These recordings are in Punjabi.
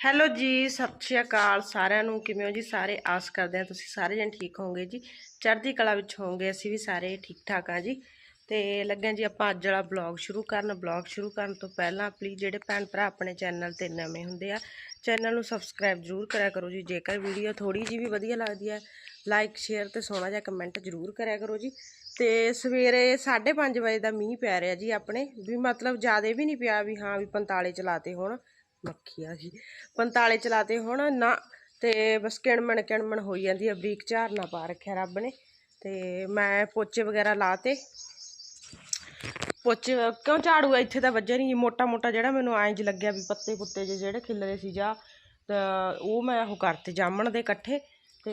ਹੈਲੋ ਜੀ, ਸਤਿ ਸ਼੍ਰੀ ਅਕਾਲ ਸਾਰਿਆਂ ਨੂੰ। ਕਿਵੇਂ ਹੋ ਜੀ ਸਾਰੇ? ਆਸ ਕਰਦੇ ਹਾਂ ਤੁਸੀਂ ਸਾਰੇ ਜਣ ਠੀਕ ਹੋਵੋਗੇ ਜੀ। ਚੜ੍ਹਦੀ ਕਲਾ ਵਿੱਚ ਹੋਵੋਗੇ, ਅਸੀਂ ਵੀ ਸਾਰੇ ਠੀਕ ਠਾਕ ਆ ਜੀ। ਤੇ ਲੱਗਿਆ ਜੀ ਆਪਾਂ ਅੱਜ ਵਾਲਾ ਬਲੌਗ ਸ਼ੁਰੂ ਕਰਨ। ਬਲੌਗ ਸ਼ੁਰੂ ਕਰਨ ਤੋਂ ਪਹਿਲਾਂ ਪਲੀਜ਼ ਜਿਹੜੇ ਭੈਣ ਭਰਾ ਆਪਣੇ ਚੈਨਲ ਤੇ ਨਵੇਂ ਹੁੰਦੇ ਆ ਚੈਨਲ ਨੂੰ ਸਬਸਕ੍ਰਾਈਬ ਜ਼ਰੂਰ ਕਰਿਆ ਕਰੋ ਜੀ। ਜੇਕਰ ਵੀਡੀਓ ਥੋੜੀ ਜੀ ਵੀ ਵਧੀਆ ਲੱਗਦੀ ਹੈ ਲਾਈਕ ਸ਼ੇਅਰ ਤੇ ਸੋਹਣਾ ਜਿਹਾ ਕਮੈਂਟ ਜ਼ਰੂਰ ਕਰਿਆ ਕਰੋ ਜੀ। ਤੇ ਸਵੇਰੇ 5:30 ਵਜੇ ਦਾ ਮੀਂਹ ਪੈ ਰਿਹਾ ਜੀ ਆਪਣੇ, ਵੀ ਮਤਲਬ ਜ਼ਿਆਦਾ ਵੀ ਨਹੀਂ ਪਿਆ ਵੀ ਹਾਂ ਵੀ 45 ਚਲਾਤੇ ਹੁਣ। ਮੱਖੀ ਆ ਗਈ। 45 ਚਲਾਤੇ ਹੁਣ ਨਾ ਤੇ ਬਸ ਕਿਣਮਣ ਕਿਣਮਣ ਹੋਈ ਜਾਂਦੀ ਹੈ ਬਰੀਕ ਝਾਰਨਾ ਪਾ ਰੱਖਿਆ ਰੱਬ ਨੇ। ਤੇ ਮੈਂ ਪੋਚੇ ਵਗੈਰਾ ਲਾਤੇ। ਪੋਚੇ ਕਿਉਂ ਝਾੜੂ ਇੱਥੇ ਤਾਂ ਵੱਜਿਆ ਨਹੀਂ। ਮੋਟਾ ਮੋਟਾ ਜਿਹੜਾ ਮੈਨੂੰ ਐਂ ਜ ਲੱਗਿਆ ਵੀ ਪੱਤੇ ਪੁੱਤੇ ਜਿਹੇ ਜਿਹੜੇ ਖਿਲਰੇ ਸੀ ਜਾਂ ਤਾਂ ਉਹ ਮੈਂ ਉਹ ਕਰਤੇ ਜਾਮਣ ਦੇ ਇਕੱਠੇ। ਤੇ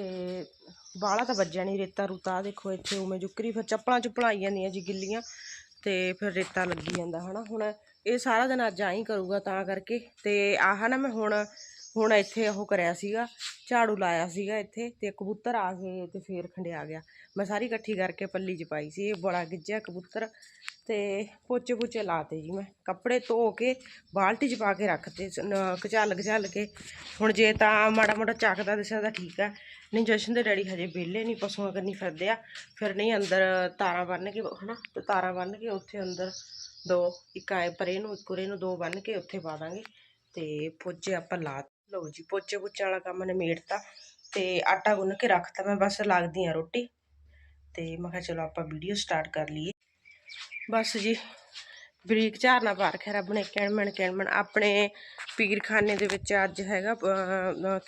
ਬਾਹਲਾ ਤਾਂ ਵੱਜਿਆ ਨਹੀਂ, ਰੇਤਾ ਰੂਤਾ ਦੇਖੋ ਇੱਥੇ ਉਵੇਂ ਜੁਕਰੀ ਫਿਰ ਚੱਪਲਾਂ ਚੁੱਪਲਾਂ ਆਈ ਜਾਂਦੀਆਂ ਜੀ ਗਿੱਲੀਆਂ। ਤੇ ਫਿਰ ਰੇਤਾ ਲੱਗੀ ਜਾਂਦਾ ਹਨਾ। ਹੁਣ ਇਹ ਸਾਰਾ ਦਿਨ ਅੱਜ ਆਈ ਕਰੂਗਾ ਤਾਂ ਕਰਕੇ। ਤੇ ਆਹ ਨਾ ਮੈਂ ਹੁਣ ਹੁਣ ਇੱਥੇ ਉਹ ਕਰਿਆ ਸੀਗਾ, ਝਾੜੂ ਲਾਇਆ ਸੀਗਾ ਇੱਥੇ ਤੇ ਕਬੂਤਰ ਆ ਗਏ ਤੇ ਫੇਰ ਖੰਡਿਆ ਗਿਆ। ਮੈਂ ਸਾਰੀ ਇਕੱਠੀ ਕਰਕੇ ਪੱਲੀ 'ਚ ਪਾਈ ਸੀ, ਇਹ ਬੜਾ ਗਿੱਜਿਆ ਕਬੂਤਰ ਤੇ ਪੋਚੇ ਪੋਚੇ ਲਾਤੇ ਜੀ ਮੈਂ। ਕੱਪੜੇ ਧੋ ਕੇ ਬਾਲਟੀ 'ਚ ਪਾ ਕੇ ਰੱਖਤੇ ਕਚਲ ਕਚਲ ਕੇ। ਹੁਣ ਜੇ ਤਾਂ ਮਾੜਾ ਮੋਟਾ ਚੱਕਦਾ ਦਿਸਦਾ ਤਾਂ ਠੀਕ ਆ। ਨਹੀਂ ਜਸ਼ਨ ਦੇ ਡੈਡੀ ਹਜੇ ਵਿਹਲੇ ਨਹੀਂ ਪਸ਼ੂਆਂ ਕਰਨੀ ਫਿਰਦੇ ਆ। ਫਿਰ ਨਹੀਂ ਅੰਦਰ ਤਾਰਾਂ ਬੰਨ ਕੇ, ਹਨਾ, ਤੇ ਤਾਰਾਂ ਬੰਨ ਕੇ ਉੱਥੇ ਅੰਦਰ ਦੋ, ਇੱਕ ਆਏ ਪਰੇ ਨੂੰ, ਇੱਕ ਉਰੇ ਨੂੰ, ਦੋ ਬੰਨ ਕੇ ਉੱਥੇ ਪਾ ਦਾਂਗੇ। ਤੇ ਪੋਚੇ ਆਪਾਂ ਲਾ ਲਓ ਜੀ, ਪੋਚੇ ਪੁੱਚੇ ਵਾਲਾ ਕੰਮ ਨਿਮੇੜਤਾ। ਤੇ ਆਟਾ ਗੁੰਨ ਕੇ ਰੱਖਤਾ ਮੈਂ, ਬਸ ਲੱਗਦੀ ਆ ਰੋਟੀ। ਤੇ ਮੈਂ ਕਿਹਾ ਚਲੋ ਆਪਾਂ ਵੀਡੀਓ ਸਟਾਰਟ ਕਰ ਲਈਏ। ਬਸ ਜੀ, ਬਰੀਕ ਝਾਰਨਾ ਪਾ ਰੱਖਿਆ ਰੱਬ ਨੇ ਕਿਣਮਣ ਕਿਣਮਣ ਆਪਣੇ ਪੀਰਖਾਨੇ ਦੇ ਵਿੱਚ ਅੱਜ ਹੈਗਾ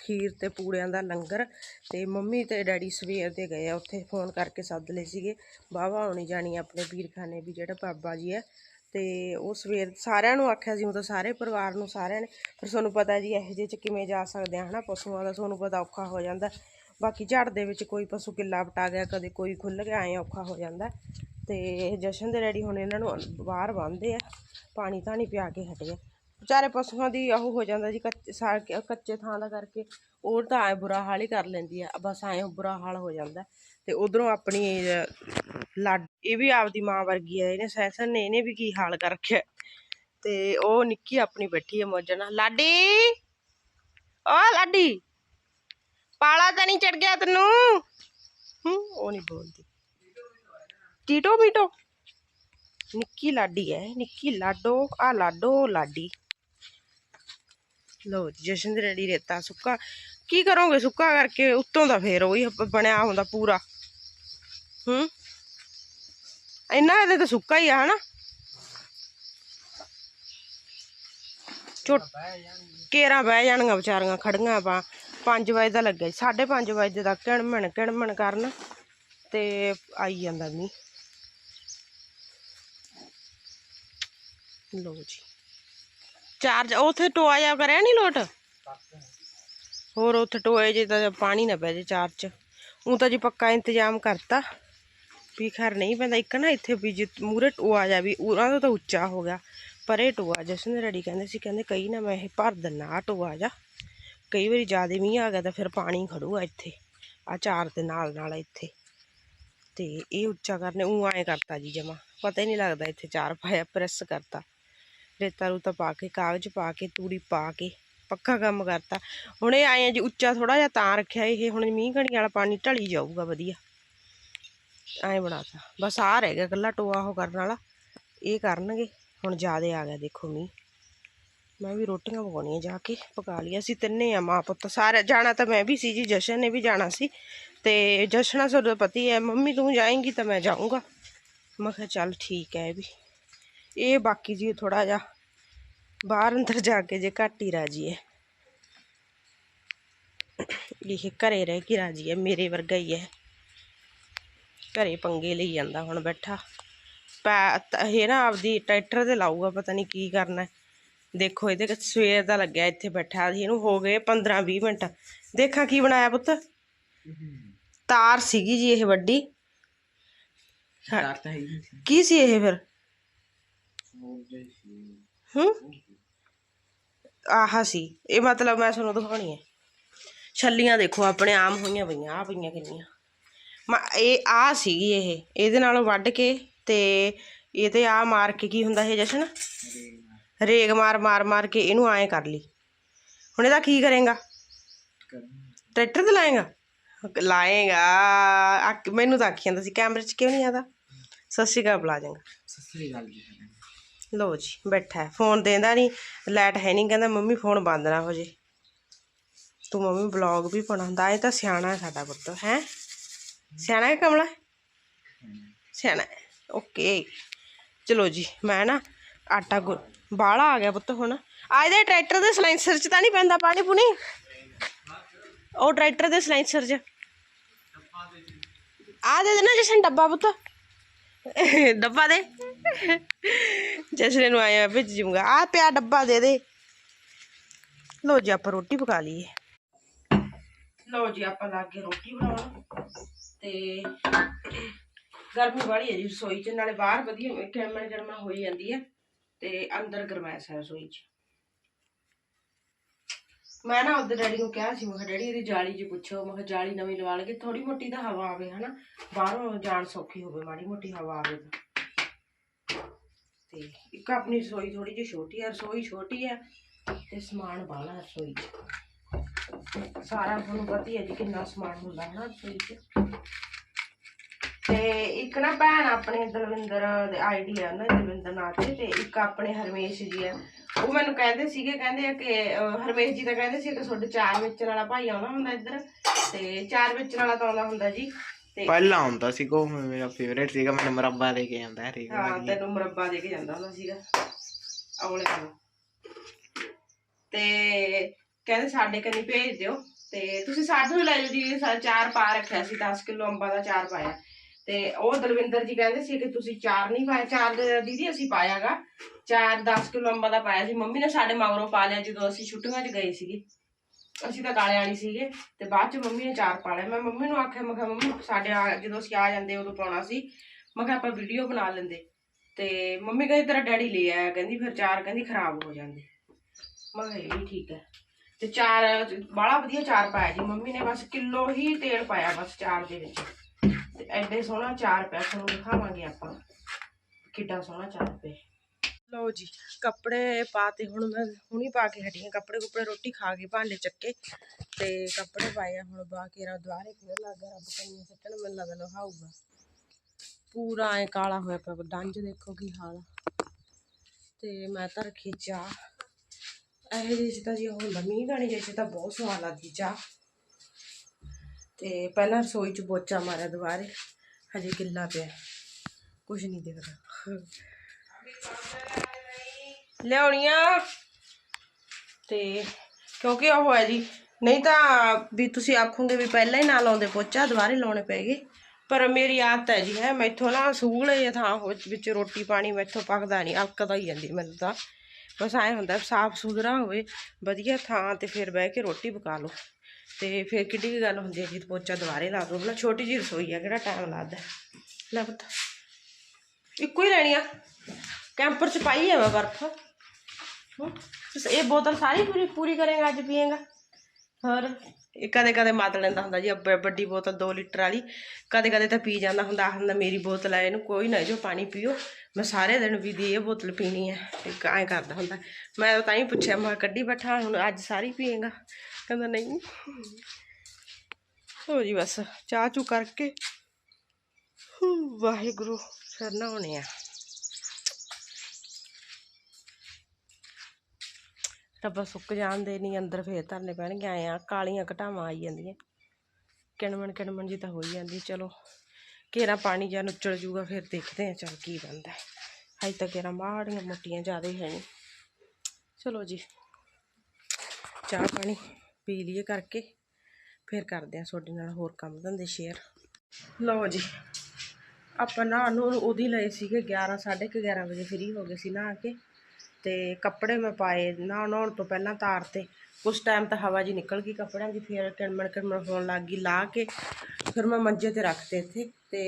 ਖੀਰ ਤੇ ਪੂੜਿਆਂ ਦਾ ਲੰਗਰ। ਤੇ ਮੰਮੀ ਤੇ ਡੈਡੀ ਸਵੇਰ ਦੇ ਗਏ ਆ, ਉੱਥੇ ਫੋਨ ਕਰਕੇ ਸੱਦ ਲਏ ਸੀਗੇ। ਬਾਵਾ ਆਉਣੀ ਜਾਣੀ ਆਪਣੇ ਪੀਰਖਾਨੇ ਵੀ, ਜਿਹੜਾ ਬਾਬਾ ਜੀ ਹੈ ਤੇ ਉਹ ਸਵੇਰ ਸਾਰਿਆਂ ਨੂੰ ਆਖਿਆ ਸੀ ਉਹ ਤਾਂ ਸਾਰੇ ਪਰਿਵਾਰ ਨੂੰ ਸਾਰਿਆਂ ਨੇ। ਪਰ ਤੁਹਾਨੂੰ ਪਤਾ ਜੀ ਇਹੋ ਜਿਹੇ ਚ ਕਿਵੇਂ ਜਾ ਸਕਦੇ ਆ, ਹਨਾ? ਪਸ਼ੂਆਂ ਦਾ ਤੁਹਾਨੂੰ ਪਤਾ ਔਖਾ ਹੋ ਜਾਂਦਾ। ਬਾਕੀ ਝੜ ਦੇ ਵਿੱਚ ਕੋਈ ਪਸ਼ੂ ਕਿੱਲਾ ਵਟਾ ਗਿਆ, ਕਦੇ ਕੋਈ ਖੁੱਲ ਗਿਆ, ਐਂ ਔਖਾ ਹੋ ਜਾਂਦਾ। ਤੇ ਜਸ਼ਨ ਦੇ ਡੈਡੀ ਹੁਣ ਇਹਨਾਂ ਨੂੰ ਬਾਹਰ ਬੰਨ੍ਹਦੇ ਆ ਪਾਣੀ ਧਾਣੀ ਪਿਆ ਕੇ ਹਟੇ ਆ। ਵਿਚਾਰੇ ਪਸ਼ੂਆਂ ਦੀ ਉਹ ਹੋ ਜਾਂਦਾ ਜੀ ਕੱਚੇ ਸਾ ਕੱਚੇ ਥਾਂ ਦਾ ਕਰਕੇ ਉਹ ਤਾਂ ਐ ਬੁਰਾ ਹਾਲ ਹੀ ਕਰ ਲੈਂਦੀ ਆ ਬਸ ਐਂ ਬੁਰਾ ਹਾਲ ਹੋ ਜਾਂਦਾ। ਤੇ ਉਧਰੋਂ ਆਪਣੀ ਅਹ, ਲੱਡ ਇਹ ਵੀ ਆਪਦੀ ਮਾਂ ਵਰਗੀ ਆ ਇਹਨੇ ਸੈਸਨ ਨੇ ਇਹਨੇ ਵੀ ਕੀ ਹਾਲ ਕਰ ਰੱਖਿਆ। ਤੇ ਉਹ ਨਿੱਕੀ ਆਪਣੀ ਬੈਠੀ ਆ ਮੌਜਾਂ ਲਾਡੀ! ਓ ਲਾਡੀ! ਪਾਲਾ ਤਾਂ ਨਹੀਂ ਚੜ ਗਿਆ ਤੈਨੂੰ? ਹੂੰ ਉਹ ਨਹੀਂ ਬੋਲਦੀ। ਟੀਟੋ ਮੀਟੋ ਨਿੱਕੀ ਲਾਡੀ ਹੈ ਨਿੱਕੀ ਲਾਡੋ ਆ ਲਾਡੋ ਲਾਡੀ। ਲੋ ਜਸ਼ਨ ਦੇ ਰੈਡੀ ਰੇਤਾ ਸੁੱਕਾ, ਕੀ ਕਰੋਗੇ ਸੁੱਕਾ ਕਰਕੇ? ਉੱਤੋਂ ਦਾ ਫੇਰ ਉਹੀ ਬਣਿਆ ਹੁੰਦਾ ਪੂਰਾ। ਹੂੰ? ਇੰਨਾ ਇਹਦੇ ਤਾਂ ਸੁੱਕਾ ਹੀ ਆ, ਹਨਾ? ਝੋਟ ਕੇਰਾਂ ਬਹਿ ਜਾਣਗੀਆਂ ਵਿਚਾਰੀਆਂ, ਖੜੀਆਂ ਪਾ 5 ਵਜੇ ਦਾ ਲੱਗਿਆ 5:30 ਵਜੇ ਤੱਕ ਕਿਣਮਣ ਕਿਣਮਣ ਕਰਨ ਤੇ ਆਈ ਜਾਂਦਾ ਮੀਂਹ। ਲੋ ਜੀ। ਚਾਰਜ ਉਥੇ ਟੋਆ ਜਾ ਕਰਿਆ ਨਹੀਂ ਲੋਟ? ਹੋਰ ਉਥੇ ਟੋਏ ਜੇ ਤਾਂ ਪਾਣੀ ਨਾ ਪੈ ਜੇ ਚਾਰਜ। ਚ ਉਹ ਤਾਂ ਜੀ ਪੱਕਾ ਇੰਤਜ਼ਾਮ ਕਰਤਾ। ਵੀ ਖੈਰ ਨਹੀਂ ਪੈਂਦਾ, ਇੱਕ ਨਾ ਇੱਥੇ ਵੀ ਜੇ ਮੂਰੇ ਟੋਆ ਜਾ ਵੀ ਉਹਨਾਂ ਦਾ ਤਾਂ ਉੱਚਾ ਹੋ ਗਿਆ। ਪਰੇ ਟੋਆ ਜਸਨ ਰੈਡੀ ਕਹਿੰਦੇ ਸੀ, ਕਹਿੰਦੇ ਕਈ ਨਾ ਮੈਂ ਇਹ ਭਰ ਦਿੰਨਾ ਆਹ ਟੋਆ ਜਾ ਕਈ ਵਾਰੀ ਜ਼ਿਆਦਾ ਮੀਂਹ ਆ ਗਿਆ ਤਾਂ ਫਿਰ ਪਾਣੀ ਖੜੂਗਾ ਇੱਥੇ, ਆ ਚਾਰ ਦੇ ਨਾਲ ਨਾਲ ਇੱਥੇ। ਤੇ ਇਹ ਉੱਚਾ ਕਰਨੇ ਉਹ ਐਂ ਕਰਤਾ ਜੀ ਜਮਾ। ਪਤਾ ਹੀ ਨਹੀਂ ਲੱਗਦਾ ਇੱਥੇ ਚਾਰ ਪਾਇਆ, ਪ੍ਰੈਸ ਕਰਤਾ। ਰੇਤਾ ਰੂਤਾ ਪਾ ਕੇ, ਕਾਗਜ਼ ਪਾ ਕੇ, ਤੂੜੀ ਪਾ ਕੇ ਪੱਕਾ ਕੰਮ ਕਰਤਾ। ਹੁਣ ਇਹ ਆਏ ਆ ਜੀ ਉੱਚਾ ਥੋੜਾ ਜਿਹਾ ਤਾਂ ਰੱਖਿਆ ਇਹ, ਹੁਣ ਮੀਂਹ ਘਣੀ ਵਾਲਾ ਪਾਣੀ ਢਲੀ ਜਾਊਗਾ ਵਧੀਆ। ਐਂ ਬਣਾਤਾ। ਬਸ ਆ ਰਹਿ ਗਿਆ ਇਕੱਲਾ ਟੋਆ ਉਹ ਕਰਨ ਵਾਲਾ। ਇਹ ਕਰਨਗੇ। ਹੁਣ ਜ਼ਿਆਦੇ ਆ ਗਿਆ ਦੇਖੋ ਮੀਂਹ। ਮੈਂ ਵੀ ਰੋਟੀਆਂ ਪਕਾਉਣੀਆਂ ਜਾ ਕੇ ਪਕਾ ਲਿਆ ਸੀ ਤਿੰਨੇ ਆ ਮਾਂ ਪੁੱਤ। ਸਾਰੇ ਜਾਣਾ ਤਾਂ ਮੈਂ ਵੀ ਸੀ ਜੀ, ਜਸ਼ਨ ਨੇ ਵੀ ਜਾਣਾ ਸੀ। ਤੇ ਜਸ਼ਨਾ ਸਰ ਪਤੀ ਹੈ, ਮੰਮੀ ਤੂੰ ਜਾਏਂਗੀ ਤਾਂ ਮੈਂ ਜਾਊਂਗਾ। ਮੈਂ ਕਿਹਾ ਚੱਲ ਠੀਕ ਹੈ ਇਹ ਵੀ। ਇਹ ਬਾਕੀ ਜੀ ਥੋੜਾ ਜਿਹਾ ਬਾਹਰ ਅੰਦਰ ਜਾ ਕੇ ਜੇ ਘੱਟ ਹੀ ਰਾਜੀ ਹੈ। ਇਹ ਘਰੇ ਰਹਿ ਕੇ ਰਾਜੀ ਹੈ ਮੇਰੇ ਵਰਗਾ ਹੀ ਹੈ। ਘਰੇ ਪੰਗੇ ਲਈ ਜਾਂਦਾ ਹੁਣ ਬੈਠਾ। ਪੈ ਇਹ ਨਾ ਆਪਦੀ ਟਰੈਕਟਰ ਤੇ ਲਾਊਗਾ ਪਤਾ ਨਹੀਂ ਕੀ ਕਰਨਾ। ਦੇਖੋ ਇਹਦੇ ਸਵੇਰ ਦਾ ਲੱਗਿਆ ਇੱਥੇ ਬੈਠਾ ਸੀ ਇਹਨੂੰ ਹੋ ਗਏ 15 20 ਮਿੰਟ। ਦੇਖਾਂ ਕੀ ਬਣਾਇਆ ਪੁੱਤ। ਤਾਰ ਸੀਗੀ ਜੀ ਇਹ ਵੱਡੀ। ਹਾਂ। ਕੀ ਸੀ ਇਹ ਫਿਰ? ਹੂੰ? ਆਹ ਸੀ, ਇਹ ਮਤਲਬ ਮੈਂ ਤੁਹਾਨੂੰ ਦਿਖਾਉਣੀ ਹੈ। ਛੱਲੀਆਂ ਦੇਖੋ, ਆਪਣੇ ਆਮ ਹੋਈਆਂ ਪਈਆਂ ਆ ਪਈਆਂ ਕਿੰਨੀਆਂ। ਮੈਂ, ਇਹ ਆ ਸੀਗੀ ਇਹ, ਇਹਦੇ ਨਾਲੋਂ ਵੱਢ ਕੇ ਤੇ ਇਹ ਤੇ ਆ ਮਾਰ ਕੇ ਕੀ ਹੁੰਦਾ ਇਹ ਜਸ਼ਨ? ਰੇਗ ਮਾਰ ਮਾਰ ਮਾਰ ਕੇ ਇਹਨੂੰ ਆਏ ਕਰ ਲਈ। ਹੁਣ ਇਹਦਾ ਕੀ ਕਰੇਗਾ? ਟਰੈਕਟਰ ਤੇ ਲਾਏਗਾ? ਲਾਏਗਾ ਮੈਨੂੰ ਤਾਂ ਆਖੀ ਜਾਂਦਾ ਸੀ, ਕੈਮਰੇ 'ਚ ਕਿਉਂ ਨਹੀਂ ਆਦਾ ਸਤਿ ਸ਼੍ਰੀ ਅਕਾਲ, ਬੁਲਾ ਜਾਏਗਾ। ਸਸਰੀ ਗੱਲ ਜੀ। ਲੋ ਜੀ, ਬੈਠਾ ਹੈ। ਫੋਨ ਦੇਂਦਾ ਨਹੀਂ, ਲਾਈਟ ਹੈ ਨਹੀਂ, ਕਹਿੰਦਾ ਮੰਮੀ ਫੋਨ ਬੰਦ ਨਾ ਹੋ ਜੇ। ਤੂੰ ਮੰਮੀ ਬਲੌਗ ਵੀ ਬਣਾਉਂਦਾ, ਇਹ ਤਾਂ ਸਿਆਣਾ ਹੈ ਸਾਡਾ ਪੁੱਤ, ਹੈ? ਸਿਆਣਾ ਹੈ ਕਮਲਾ? ਸਿਆਣਾ ਓਕੇ। ਚਲੋ ਜੀ, ਮੈਂ ਨਾ ਆਟਾ ਗੁ, ਬਾਹਲਾ ਆ ਗਿਆ ਪੁੱਤ ਹੁਣ। ਆ ਇਹਦੇ ਟਰੈਕਟਰ ਦੇ ਸਲਾਈਸਰ 'ਚ ਤਾਂ ਨਹੀਂ ਪੈਂਦਾ ਪਾਣੀ ਪੁਣੀ? ਉਹ ਟਰੈਕਟਰ ਦੇ ਸਲਾਈਸਰ 'ਚ। ਆ ਦੇ ਦੇਣਾ ਜਸ਼ਨ ਡੱਬਾ ਪੁੱਤ। ਡੱਬਾ ਦੇ। ਜਸ਼ਨ ਨੂੰ ਆਇਆ ਭੇਜ ਜੂਗਾ ਆ ਪਿਆ ਡੱਬਾ ਦੇ ਦੇ। ਲੋ ਜੀ, ਆਪਾਂ ਰੋਟੀ ਪਕਾ ਲਈਏ। ਲੋ ਜੀ, ਆਪਾਂ ਲੱਗ ਰੋਟੀ ਬਣਾਉਣ। ਤੇ ਗਰਮੀ ਵਾਲੀ ਹੈ ਜੀ ਰਸੋਈ 'ਚ, ਨਾਲੇ ਬਾਹਰ ਵਧੀਆ ਕਿਣਮਣ ਗਰਮਾ ਹੋਈ ਜਾਂਦੀ ਹੈ ਤੇ ਅੰਦਰ ਗਰਮੈਸ਼ ਹੈ ਰਸੋਈ 'ਚ। ਮੈਂ ਨਾ ਉਹਦੇ ਡੈਡੀ ਨੂੰ ਕਿਹਾ ਸੀ, ਮੈਂ ਕਿਹਾ, ਡੈਡੀ, ਇਹਦੀ ਜਾਲੀ ਚ ਪੁੱਛੋ। ਮੈਂ ਕਿਹਾ, ਜਾਲੀ ਨਵੀਂ ਲਵਾ ਲਗੇ ਥੋੜੀ ਮੋਟੀ ਤਾਂ ਹਵਾ ਆਵੇ, ਹਨਾ? ਬਾਹਰੋਂ ਜਾਣ ਸੌਖੀ ਹੋਵੇ, ਮਾੜੀ ਮੋਟੀ ਹਵਾ ਆਵੇ ਤਾਂ। ਤੇ ਇੱਕ ਆਪਣੀ ਰਸੋਈ ਥੋੜੀ ਜਿਹੀ ਛੋਟੀ ਹੈ ਰਸੋਈ ਛੋਟੀ ਹੈ ਤੇ ਸਮਾਨ ਬਾਹਲਾ ਰਸੋਈ 'ਚ। ਸਾਰਾ ਤੁਹਾਨੂੰ ਪਤਾ ਹੀ ਹੈ ਜੀ ਕਿੰਨਾ ਸਮਾਨ ਹੁੰਦਾ ਹੈ ਨਾ ਰਸੋਈ 'ਚ। ਤੇ ਇੱਕ ਨਾ ਭੈਣ ਆਪਣੇ ਦਲਵਿੰਦਰ ਦੇ ਆਈਡੀ ਆ ਨਾ ਦਲਵਿੰਦਰ ਨਾਂ ਤੇ ਤੇ ਇੱਕ ਆਪਣੇ ਹਰਮੇਸ਼ ਜੀ ਆ। ਉਹ ਮੈਨੂੰ ਕਹਿੰਦੇ ਸੀਗੇ, ਕਹਿੰਦੇ ਆ ਕਿ ਹਰਮੇਸ਼ ਜੀ ਤਾਂ ਕਹਿੰਦੇ ਸੀ ਕਿ ਤੁਹਾਡੇ ਚਾਰ ਵੇਚਣ ਵਾਲਾ ਭਾਈ ਆਉਣਾ ਹੁੰਦਾ ਇੱਧਰ, ਤੇ ਚਾਰ ਵੇਚਣ ਵਾਲਾ ਤਾਂ ਆਉਂਦਾ ਹੁੰਦਾ ਜੀ। ਪਹਿਲਾਂ ਹੁੰਦਾ ਸੀ ਕੋ ਮੇਰਾ ਫੇਵਰੇਟ ਸੀਗਾ ਮੈਨੂੰ ਮੁਰੱਬਾ ਦੇ ਕੇ ਜਾਂਦਾ ਹਾਂ ਵਾਰੀ ਤੈਨੂੰ ਮੁਰੱਬਾ ਦੇ ਕੇ ਜਾਂਦਾ ਹੁੰਦਾ ਸੀਗਾ ਔਲੇ ਨੂੰ ਤੇ ਕਹਿੰਦੇ ਸਾਡੇ ਕੰਨੀ ਭੇਜ ਦਿਓ ਤੇ ਤੁਸੀਂ ਸਾਡੇ ਨੂੰ ਲੈ ਜਾਓ ਜੀ ਸਾ- ਚਾਰ ਪਾ ਰੱਖਿਆ ਸੀ 10 ਕਿਲੋ ਅੰਬਾਂ ਦਾ ਚਾਰ ਪਾਇਆ। ਤੇ ਉਹ ਦਲਵਿੰਦਰ ਜੀ ਕਹਿੰਦੇ ਸੀ ਕਿ ਤੁਸੀਂ ਚਾਰ ਨਹੀਂ ਪਾਇਆ ਚਾਰ ਦੇ- ਦੀਦੀ ਅਸੀਂ ਪਾਇਆਗਾ। ਚਾਰ 10 ਕਿਲੋ ਅੰਬਾਂ ਦਾ ਪਾਇਆ ਸੀ ਮੰਮੀ ਨੇ ਸਾਡੇ ਮਗਰੋਂ ਪਾ ਲਿਆ ਜਦੋਂ ਅਸੀਂ ਛੁੱਟੀਆਂ 'ਚ ਗਏ ਸੀਗੇ। ਅਸੀਂ ਤਾਂ ਕਾਲੇ ਵਾਲੀ ਸੀਗੇ ਤੇ ਬਾਅਦ ਚ ਮੰਮੀ ਨੇ ਚਾਰ ਪਾ ਲਿਆ ਮੈਂ ਮੰਮੀ ਨੂੰ ਆਖਿਆ, ਮੈਂ ਕਿਹਾ, ਮੰਮੀ, ਸਾਡੇ ਆ- ਜਦੋਂ ਅਸੀਂ ਆ ਜਾਂਦੇ ਉਦੋਂ ਪਾਉਣਾ ਸੀ। ਮੈਂ ਕਿਹਾ, ਆਪਾਂ ਵੀਡੀਓ ਬਣਾ ਲੈਂਦੇ। ਤੇ ਮੰਮੀ ਕਹਿੰਦੀ, ਤੇਰਾ ਡੈਡੀ ਲੈ ਆਇਆ। ਕਹਿੰਦੀ, ਫਿਰ ਚਾਰ ਕਹਿੰਦੀ, ਖਰਾਬ ਹੋ ਜਾਂਦੇ। ਮੈਂ ਕਿਹਾ, ਇਹ ਵੀ ਠੀਕ ਹੈ। ਤੇ ਚਾਰ ਬਾਲਾ ਵਧੀਆ ਚਾਰ ਪਾਇਆ ਜੀ। ਮੰਮੀ ਨੇ ਬਸ ਕਿਲੋ ਹੀ ਤੇਲ ਪਾਇਆ ਬਸ ਚਾਰ ਦੇ ਵਿੱਚ। ਤੇ ਐਡੇ ਸੋਹਣਾ ਚਾਰ ਪਿਆ, ਤੁਹਾਨੂੰ ਦਿਖਾਵਾਂਗੇ ਆਪਾਂ ਕਿੱਡਾ ਸੋਹਣਾ ਚਾਰ ਪਿਆ। ਲਓ ਜੀ, ਕੱਪੜੇ ਪਾਤੇ, ਹੁਣ ਮੈਂ ਹੁਣੀ ਪਾ ਕੇ ਹਟੀ ਹਾਂ। ਕੱਪੜੇ ਕੁਪੜੇ ਰੋਟੀ ਖਾ ਕੇ ਭਾਂਡੇ ਚੱਕੇ ਤੇ ਕੱਪੜੇ ਪਾਏ ਆ ਹੁਣ ਬਾ ਕੇ ਰਾ ਦੁਆਰੇ ਫੇਰ ਲੱਗਾ ਰੱਬ ਕੰਨੀ ਸੱਟਣ ਮੈਨੂੰ ਲੱਗਦਾ ਲਹਾਊਗਾ। ਪੂਰਾ ਐ ਕਾਲਾ ਹੋਇਆ ਪਿਆ ਡੰਜ ਦੇਖੋ ਕੀ ਹਾਲ ਤੇ ਮੈਂ ਤਾਂ ਰੱਖੀ ਚਾਹ। ਇਹ ਜਿਹੇ 'ਚ ਤਾਂ ਜੀ ਹੁੰਦਾ, ਮੀਂਹ ਗਾਣੀ ਜਿਹੀ ਤਾਂ ਬਹੁਤ ਸਵਾਦ ਲੱਗਦੀ ਚਾਹ। ਤੇ ਪਹਿਲਾਂ ਰਸੋਈ 'ਚ ਬੋਚਾ ਮਾਰਿਆ ਦੁਬਾਰੇ, ਹਜੇ ਗਿੱਲਾ ਪਿਆ ਕੁਝ ਨਹੀਂ ਦਿਖਦਾ। ਲਿਆਉਣੀਆਂ। ਤੇ ਕਿਉਂਕਿ ਉਹ ਹੈ ਜੀ, ਨਹੀਂ ਤਾਂ ਵੀ ਤੁਸੀਂ ਆਖੋਗੇ ਵੀ ਪਹਿਲਾਂ ਹੀ ਨਾ ਲਾਉਂਦੇ ਪੋਚਾ, ਦੁਬਾਰੇ ਲਾਉਣੇ ਪੈਗੇ। ਪਰ ਮੇਰੀ ਆਦਤ ਹੈ ਜੀ, ਹੈ, ਮੈਥੋਂ ਨਾ ਸੂਲੇ ਥਾਂ ਵਿੱਚ ਰੋਟੀ ਪਾਣੀ ਮੈਥੋਂ ਪੱਕਦਾ ਨਹੀਂ ਅਲਕਦਾ ਹੀ ਜਾਂਦੀ ਮੈਨੂੰ ਤਾਂ। ਬਸ ਐਂ ਹੁੰਦਾ, ਸਾਫ਼ ਸੁਥਰਾ ਹੋਵੇ, ਵਧੀਆ ਥਾਂ ਤੇ ਫਿਰ ਬਹਿ ਕੇ ਰੋਟੀ ਪਕਾ ਲਓ। ਤੇ ਫਿਰ ਕਿੱਡੀ ਕੁ ਗੱਲ ਹੁੰਦੀ ਹੈ ਜੀ, ਪੋਚਾ ਦੁਬਾਰੇ ਲਾ ਦੋ। ਨਾ ਛੋਟੀ ਜਿਹੀ ਰਸੋਈ ਆ, ਕਿਹੜਾ ਟਾਈਮ ਲੱਗਦਾ ਲੈ ਪੁੱਤ, ਇੱਕੋ ਹੀ ਲੈਣੀ ਆ। ਕੈਂਪਰ ਚ ਪਾਈ ਹੈ ਮੈਂ ਬਰਫ। ਹੂੰ। ਇਹ ਬੋਤਲ ਸਾਰੀ ਪੂਰੀ ਪੂਰੀ ਕਰੇਗਾ ਅੱਜ ਪੀਏਗਾ। ਹੋਰ? ਇਹ ਕਦੇ ਕਦੇ ਮਤ ਲੈਂਦਾ ਹੁੰਦਾ ਜੀ ਵੱਡੀ ਬੋਤਲ 2 ਲੀਟਰ ਵਾਲੀ। ਕਦੇ ਕਦੇ ਤਾਂ ਪੀ ਜਾਂਦਾ ਹੁੰਦਾ ਆਹ ਹੁੰਦਾ ਮੇਰੀ ਬੋਤਲ ਆ, ਇਹਨੂੰ ਕੋਈ ਨਾ ਜੋ ਪਾਣੀ ਪੀਓ। ਮੈਂ ਸਾਰੇ ਦਿਨ ਵੀ ਦੀ ਇਹ ਬੋਤਲ ਪੀਣੀ ਹੈ ਤੇ ਐਂ ਕਰਦਾ ਹੁੰਦਾ। ਮੈਂ ਤਾਂ ਹੀ ਪੁੱਛਿਆ, ਮੈਂ ਕੱਢੀ ਬੈਠਾ, ਹੁਣ ਅੱਜ ਸਾਰੀ ਪੀਏਗਾ। ਕਹਿੰਦਾ ਨਹੀਂ। ਹੋ ਜੀ ਬਸ, ਚਾਹ ਚੂ ਕਰਕੇ। ਵਾਹਿਗੁਰੂ, ਫਿਰ ਨਾ ਹੋਣੇ ਆ। ਰੱਬਾ ਸੁੱਕ ਜਾਣ ਦੇ ਨਹੀਂ ਅੰਦਰ ਫੇਰ ਧਰਨੇ ਪੈਣਗੇ, ਆਏ ਆ, ਕਾਲੀਆਂ ਘਟਾਵਾਂ ਆਈ ਜਾਂਦੀਆਂ। ਕਿਣਮਣ ਕਿਣਮਣ ਜੀ ਤਾਂ ਹੋਈ ਜਾਂਦੀ, ਚਲੋ। ਘੇਰਾ ਪਾਣੀ ਜਾਂ ਨੁੱਚੜ ਜੂਗਾ, ਫਿਰ ਦੇਖਦੇ ਆ ਚਲ ਕੀ ਬਣਦਾ। ਹਜੇ ਤਾਂ ਘੇਰਾ ਮਾੜੀਆਂ ਮੋਟੀਆਂ ਜ਼ਿਆਦਾ ਹੈ ਨਹੀਂ ਚਲੋ ਜੀ, ਚਾਹ ਪਾਣੀ ਪੀ ਲਈਏ ਕਰਕੇ, ਫਿਰ ਕਰਦੇ ਆ ਤੁਹਾਡੇ ਨਾਲ ਹੋਰ ਕੰਮ ਧੰਦੇ ਸ਼ੇਅਰ ਲਓ ਜੀ, ਆਪਾਂ ਨਾ ਨੂੰ ਉਹਦੀ ਲਏ ਸੀਗੇ 11 11:30 11 ਵਜੇ ਫ੍ਰੀ ਹੋ ਗਏ ਸੀ ਨਹਾ ਕੇ। ਤੇ ਕੱਪੜੇ ਮੈਂ ਪਾਏ ਨਾ ਨਹਾਉਣ ਤੋਂ ਪਹਿਲਾਂ ਤਾਰ ਤੇ। ਕੁਝ ਟਾਈਮ ਤਾਂ ਹਵਾ ਜੀ ਨਿਕਲ ਗਈ ਕੱਪੜਿਆਂ ਦੀ, ਫਿਰ ਕਿਣਮਣ ਕਿਣਮਣ ਹੋਣ ਲੱਗ ਗਈ, ਲਾ ਕੇ ਫਿਰ ਮੈਂ ਮੰਜੇ ਤੇ ਰੱਖਤੇ ਇੱਥੇ। ਤੇ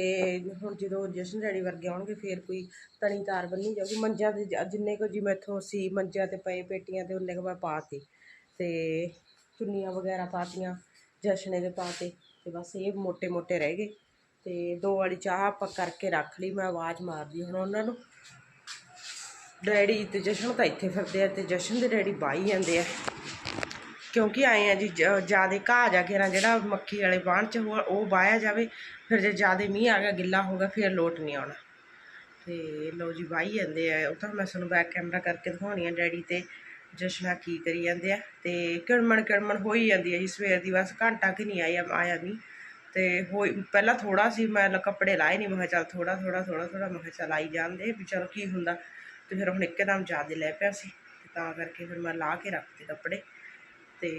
ਹੁਣ ਜਦੋਂ ਜਸ਼ਨ ਡੈਡੀ ਵਰਗੇ ਆਉਣਗੇ, ਫਿਰ ਕੋਈ ਤਣੀ ਤਾਰ ਬੰਨੀ ਜਾਊਗੀ। ਮੰਜਿਆਂ ਤੇ ਜਿੰਨੇ ਕੋ ਜੀ ਮੈਥੋਂ ਸੀ, ਮੰਜਿਆਂ ਤੇ ਪਏ, ਪੇਟੀਆਂ ਤੇ ਉਹਨੇ ਕੋ ਮੈਂ ਪਾਤੀ। ਤੇ ਚੁੰਨੀਆਂ ਵਗੈਰਾ ਪਾਤੀਆਂ, ਜਸ਼ਨੇ ਦੇ ਪਾਤੇ। ਤੇ ਬਸ ਇਹ ਮੋٹے ਮੋٹے ਰਹਿ ਗਏ। ਤੇ ਦੋ ਵਾਲੀ ਚਾਹ ਆਪਾਂ ਕਰਕੇ ਰੱਖ ਲਈ, ਮੈਂ ਆਵਾਜ਼ ਮਾਰਦੀ ਹੁਣ ਉਹਨਾਂ ਨੂੰ। ਡੈਡੀ ਤੇ ਜਸ਼ਨ ਤਾਂ ਇੱਥੇ ਫਿਰਦੇ ਆ ਤੇ ਜਸ਼ਨ ਦੇ ਡੈਡੀ ਬਾਈ ਜਾਂਦੇ ਆ। ਕਿਉਂਕਿ ਆਏ ਆ ਜੀ ਜਿਆਦੇ ਘਾਹ ਜਾ ਘੇਰਾ ਜਿਹੜਾ ਮੱਕੀ ਵਾਲੇ ਬਾਣ ਚ ਉਹ ਉਹ ਵਾਇਆ ਜਾਵੇ, ਫਿਰ ਜੇ ਜਿਆਦੇ ਮੀਂਹ ਆ ਗਿਆ, ਗਿੱਲਾ ਹੋ ਗਿਆ, ਫਿਰ ਲੋਟ ਨਹੀਂ ਆਉਣਾ। ਤੇ ਲੋ ਜੀ ਵਾਈ ਜਾਂਦੇ ਆ। ਉਹ ਤਾਂ ਮੈਂ ਤੁਹਾਨੂੰ ਬੈਕ ਕੈਮਰਾ ਕਰਕੇ ਦਿਖਾਉਣੀ ਆ ਡੈਡੀ ਤੇ ਜਸ਼ਨਾ ਕੀ ਕਰੀ ਜਾਂਦੇ ਆ। ਤੇ ਕਿੜਮਣ ਕਿੜਮਣ ਹੋਈ ਜਾਂਦੀ ਹੈ ਜੀ, ਸਵੇਰ ਦੀ ਬਸ ਘੰਟਾ ਕਿ ਨਹੀਂ ਆਇਆ ਆਇਆ ਵੀ ਤੇ ਹੋਈ, ਪਹਿਲਾਂ ਥੋੜਾ ਸੀ, ਮੈਂ ਕੱਪੜੇ ਲਾਏ ਨਹੀਂ ਮੈਂ ਕਿਹਾ ਚੱਲ ਥੋੜਾ ਥੋੜਾ ਥੋੜਾ ਥੋੜਾ ਮੈਂ ਕਿਹਾ ਚੱਲ ਆਈ ਜਾਂਦੇ ਵੀ ਚਲੋ ਕੀ ਹੁੰਦਾ। ਤੇ ਫਿਰ ਹੁਣ ਇੱਕਦਮ ਜ਼ਿਆਦਾ ਲੈ ਪਿਆ ਸੀ ਤਾਂ ਕਰਕੇ ਫਿਰ ਮੈਂ ਲਾ ਕੇ ਰੱਖਤੇ ਕੱਪੜੇ ਤੇ